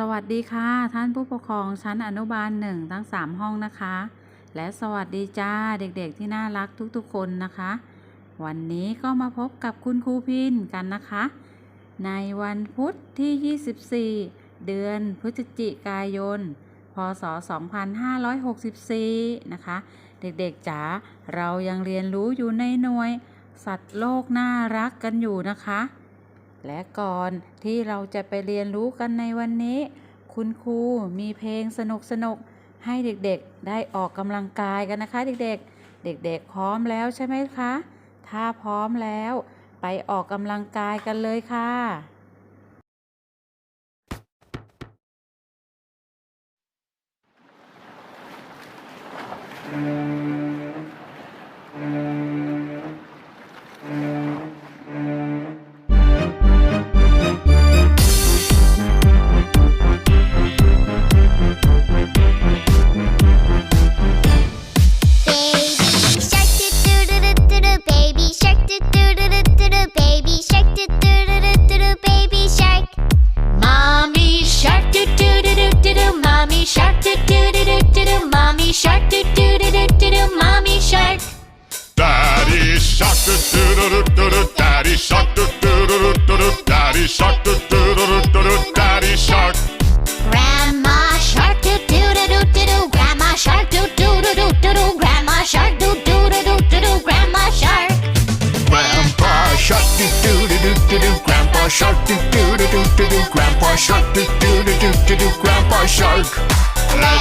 สวัสดีค่ะ ท่านผู้ปกครองชั้นอนุบาลหนึ่งทั้ง 3 ห้องนะคะ และสวัสดีจ้าเด็กๆที่น่ารักทุกๆคนนะคะ วันนี้ก็มาพบกับคุณครูพินกันนะคะ ในวันพุธที่ 24 เดือนพฤศจิกายน พศ 2564 นะคะ เด็กๆจ๋าเรายังเรียนรู้อยู่ในหน่วย สัตว์โลกน่ารักกันอยู่นะคะ และก่อนที่เราจะไปเรียนรู้กันในวันนี้ คุณครูมีเพลงสนุกสนุกให้เด็กๆได้ออกกำลังกายกันนะคะ เด็กๆ เด็กๆ พร้อมแล้วใช่ไหมคะ ถ้าพร้อมแล้ว ไปออกกำลังกายกันเลยค่ะ Daddy shark Daddy shark Daddy shark Grandma shark Grandma shark Grandma shark Grandma shark Grandpa shark doo doo doo doo Grandpa shark Grandpa shark Grandpa shark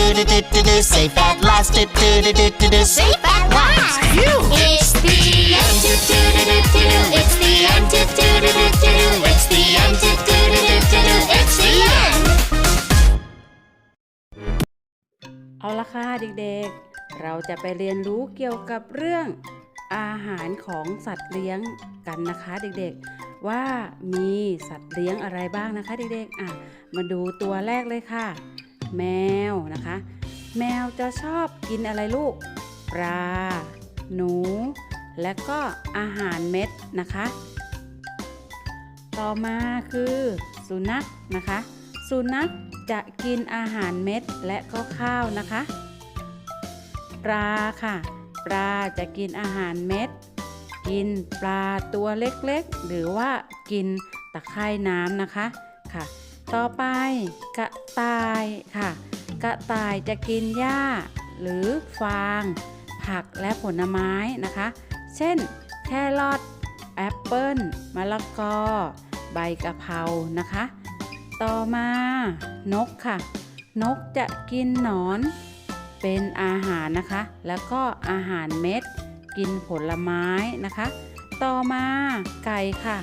do do do do do. Safe at last, do do do do do do. Safe at last. It's the end, do do do do do do. It's the end, do do do do do do. It's the end, do do do do do do. It's the end. เอาละค่ะเด็กๆ เราจะไปเรียนรู้เกี่ยวกับเรื่องอาหารของสัตว์เลี้ยงกันนะคะเด็กๆ ว่ามีสัตว์เลี้ยงอะไรบ้างนะคะเด็กๆ อะ มาดูตัวแรกเลยค่ะ แมวนะคะ แมวจะชอบกินอะไรลูก ปลา หนู และก็อาหารเม็ดนะคะ ต่อมาคือสุนัขนะคะ สุนัขจะกินอาหารเม็ดและก็ข้าวนะคะ ปลาค่ะ ปลาจะกินอาหารเม็ด กินปลาตัวเล็กๆ หรือว่ากินตะไคร่น้ำนะคะค่ะ ต่อไปกระ ต่ายค่ะ กระต่ายจะกินหญ้า หรือฟาง ผักและผลไม้นะคะ เช่น แครอทแอปเปิ้ลมะละกอ ใบกะเพรานะคะ ต่อมานกค่ะ นกจะกินหนอนเป็นอาหารนะคะ แล้วก็อาหารเม็ด กินผลไม้นะคะ ต่อมาไก่ค่ะ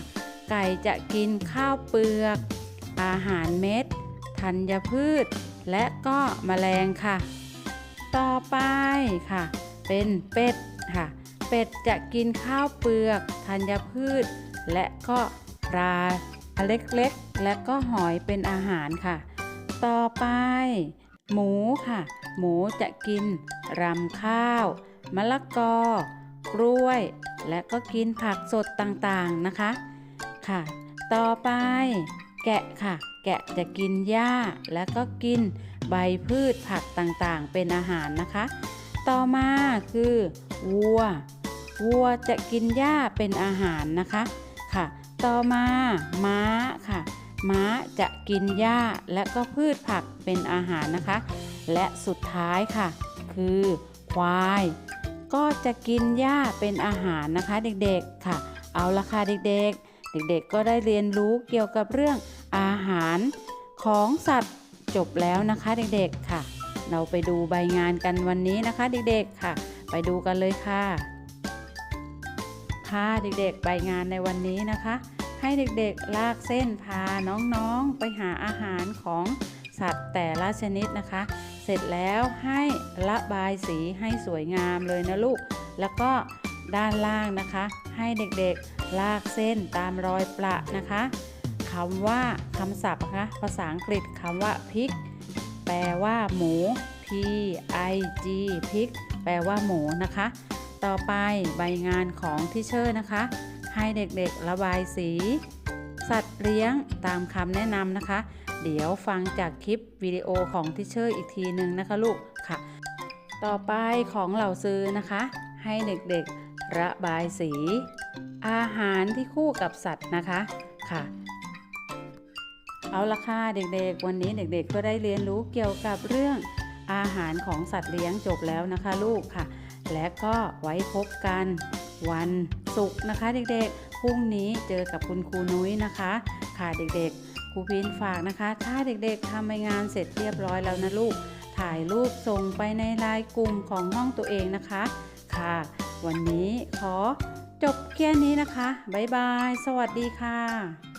ไก่จะกินข้าวเปลือก อาหารเม็ด ธัญพืช และก็แมลงค่ะ ต่อไปค่ะ เป็นเป็ดค่ะ เป็ดจะกินข้าวเปลือกธัญพืช และก็ปลาเล็กๆ และก็หอยเป็นอาหารค่ะ ต่อไป หมูค่ะ หมูจะกินรำข้าว มะละกอ กล้วย และก็กินผักสดต่างๆนะคะ ค่ะ ต่อไป แกะค่ะ แกะจะกินหญ้าและก็กินใบพืชผักต่างๆ เป็นอาหารนะคะ ต่อมาคือวัว วัวจะกินหญ้าเป็นอาหารนะคะค่ะ ต่อมาม้าค่ะ ม้าจะกินหญ้าและก็พืชผักเป็นอาหารนะคะ และสุดท้ายค่ะ คือควาย ก็จะกินหญ้าเป็นอาหารนะคะเด็กๆค่ะ เอาละค่ะเด็กๆ เด็กๆ ก็ได้เรียนรู้เกี่ยวกับเรื่อง อาหารของสัตว์จบแล้วนะคะเด็กๆค่ะ เราไปดูใบงานกันวันนี้นะคะเด็กๆค่ะ ไปดูกันเลยค่ะ ค่ะเด็กๆใบงานในวันนี้นะคะ ให้เด็กๆลากเส้นพาน้องๆไปหาอาหารของสัตว์แต่ละชนิดนะคะ เสร็จแล้วให้ระบายสีให้สวยงามเลยนะลูก แล้วก็ด้านล่างนะคะ ให้เด็กๆลากเส้นตามรอยประนะคะำว่าคำศัพท์นะคะภาษาอังกฤษคำว่าพิกแปลว่าหมู P I G พิกแปลว่าหมูนะคะ ต่อไปใบงานของทิเชอร์นะคะ ให้เด็กๆระบายสี สัตว์เลี้ยงตามคำแนะนำนะคะ เดี๋ยวฟังจากคลิปวิดีโอของทิเชอร์อีกทีหนึ่งนะคะลูกค่ะ ต่อไปของเหล่าซื้อนะคะ ให้เด็กๆระบายสี อาหารที่คู่กับสัตว์นะคะค่ะ เอาละค่ะเด็กๆ วันนี้เด็กๆ ก็ได้เรียนรู้เกี่ยวกับเรื่องอาหารของสัตว์เลี้ยงจบแล้วนะคะลูกค่ะ และก็ไว้พบกันวันศุกร์นะคะเด็กๆ พรุ่งนี้เจอกับคุณครูนุ้ยนะคะ ค่ะเด็กๆ ครูพินฝากนะคะ ถ้าเด็กๆทำงานเสร็จเรียบร้อยแล้วนะลูก ถ่ายรูปส่งไปในไลน์กลุ่มของห้องตัวเองนะคะ ค่ะ วันนี้ขอจบแค่นี้นะคะ บ๊ายบาย สวัสดีค่ะ